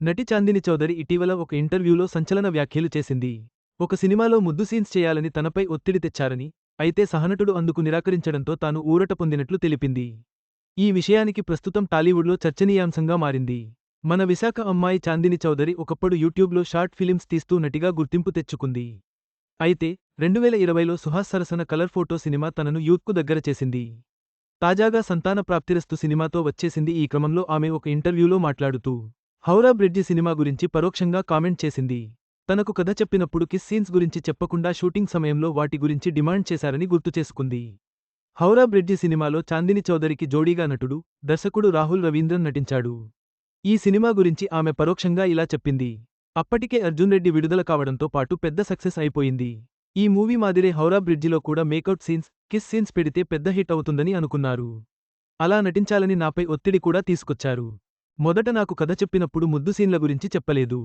నటి చాందిని చౌదరి ఇటీవల ఒక ఇంటర్వ్యూలో సంచలన వ్యాఖ్యలు చేసింది. ఒక సినిమాలో ముద్దు సీన్స్ చేయాలని తనపై ఒత్తిడి తెచ్చారని అయితే సహనటుడు అందుకు నిరాకరించడంతో తాను ఊరట పొందినట్లు తెలిపింది. ఈ విషయానికి ప్రస్తుతం టాలీవుడ్లో చర్చనీయాంశంగా మారింది. మన విశాఖ అమ్మాయి చాందిని చౌదరి ఒకప్పుడు యూట్యూబ్లో షార్ట్ ఫిలిమ్స్ తీస్తూ నటిగా గుర్తింపు తెచ్చుకుంది. అయితే రెండువేల ఇరవైలో సుహాస్ సరసన కలర్ ఫోటో సినిమా తనను యూత్కు దగ్గర చేసింది. తాజాగా సంతాన ప్రాప్తిరస్తు సినిమాతో వచ్చేసింది ఈ క్రమంలో ఆమె ఒక ఇంటర్వ్యూలో మాట్లాడుతూ హౌరా బ్రిడ్జి సినిమా గురించి పరోక్షంగా కామెంట్ చేసింది. తనకు కథ చెప్పినప్పుడు కిస్ సీన్స్ గురించి చెప్పకుండా షూటింగ్ సమయంలో వాటి గురించి డిమాండ్ చేశారని గుర్తు చేసుకుంది. హౌరా బ్రిడ్జి సినిమాలో చాందిని చౌదరికి జోడీగా నటుడు దర్శకుడు రాహుల్ రవీంద్రన్ నటించాడు. ఈ సినిమా గురించి ఆమె పరోక్షంగా ఇలా చెప్పింది. అప్పటికే అర్జున్ రెడ్డి విడుదల కావడంతో పాటు పెద్ద సక్సెస్ అయిపోయింది. ఈ మూవీ మాదిరే హౌరా బ్రిడ్జిలో కూడా మేకౌట్ సీన్స్ కిస్ సీన్స్ పెడితే పెద్ద హిట్ అవుతుందని అనుకున్నారు. అలా నటించాలని నాపై ఒత్తిడి కూడా తీసుకొచ్చారు. మొదట నాకు కథ చెప్పినప్పుడు ముద్దు సీన్ల గురించి చెప్పలేదు.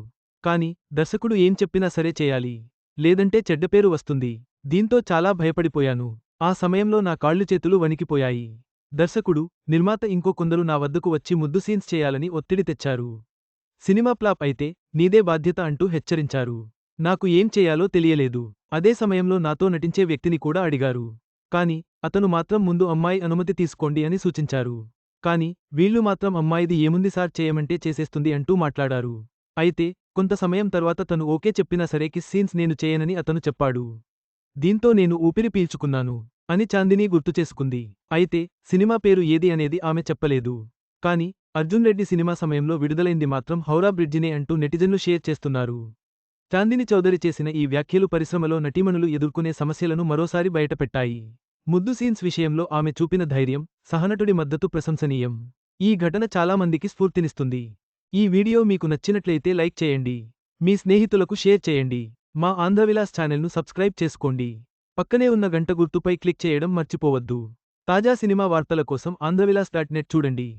కాని దర్శకుడు ఏం చెప్పినా సరే చేయాలి. లేదంటే చెడ్డపేరు వస్తుంది. దీంతో చాలా భయపడిపోయాను. ఆ సమయంలో నా కాళ్ళు చేతులు వణికిపోయాయి. దర్శకుడు నిర్మాత ఇంకో కొందరు నా వద్దకు వచ్చి ముద్దు సీన్స్ చేయాలని ఒత్తిడి తెచ్చారు. సినిమా ప్లాప్ అయితే నీదే బాధ్యత అంటూ హెచ్చరించారు. నాకు ఏం చేయాలో తెలియలేదు. అదే సమయంలో నాతో నటించే వ్యక్తిని కూడా అడిగారు. కాని అతను మాత్రం ముందు అమ్మాయి అనుమతి తీసుకోండి అని సూచించారు. కాని వీళ్ళు మాత్రం అమ్మాయిది ఏముంది సార్ చేయమంటే చేసేస్తుంది అంటూ మాట్లాడారు. అయితే కొంత సమయం తర్వాత తను ఓకే చెప్పినా సరే కిస్ సీన్స్ నేను చేయనని అతను చెప్పాడు. దీంతో నేను ఊపిరి పీల్చుకున్నాను అని చాందిని గుర్తుచేసుకుంది అయితే సినిమా పేరు ఏది అనేది ఆమె చెప్పలేదు. కాని అర్జున్ రెడ్డి సినిమా సమయంలో విడుదలైంది మాత్రం హౌరా బ్రిడ్జినే అంటూ నెటిజన్లు షేర్ చేస్తున్నారు. చాందిని చౌదరి చేసిన ఈ వ్యాఖ్యలు పరిశ్రమలో నటీమణులు ఎదుర్కొనే సమస్యలను మరోసారి బయటపెట్టాయి. ముద్దు సీన్స్ విషయంలో ఆమె చూపిన ధైర్యం సహనటుడి మద్దతు ప్రశంసనీయం. ఈ ఘటన చాలామందికి స్ఫూర్తినిస్తుంది. ఈ వీడియో మీకు నచ్చినట్లయితే లైక్ చేయండి. మీ స్నేహితులకు షేర్ చేయండి. మా ఆంధ్రవిలాస్ ఛానల్ను సబ్స్క్రైబ్ చేసుకోండి. పక్కనే ఉన్న గంట గుర్తుపై క్లిక్ చేయడం మర్చిపోవద్దు. తాజా సినిమా వార్తల కోసం ఆంధ్రవిలాస్ డాట్ నెట్ చూడండి.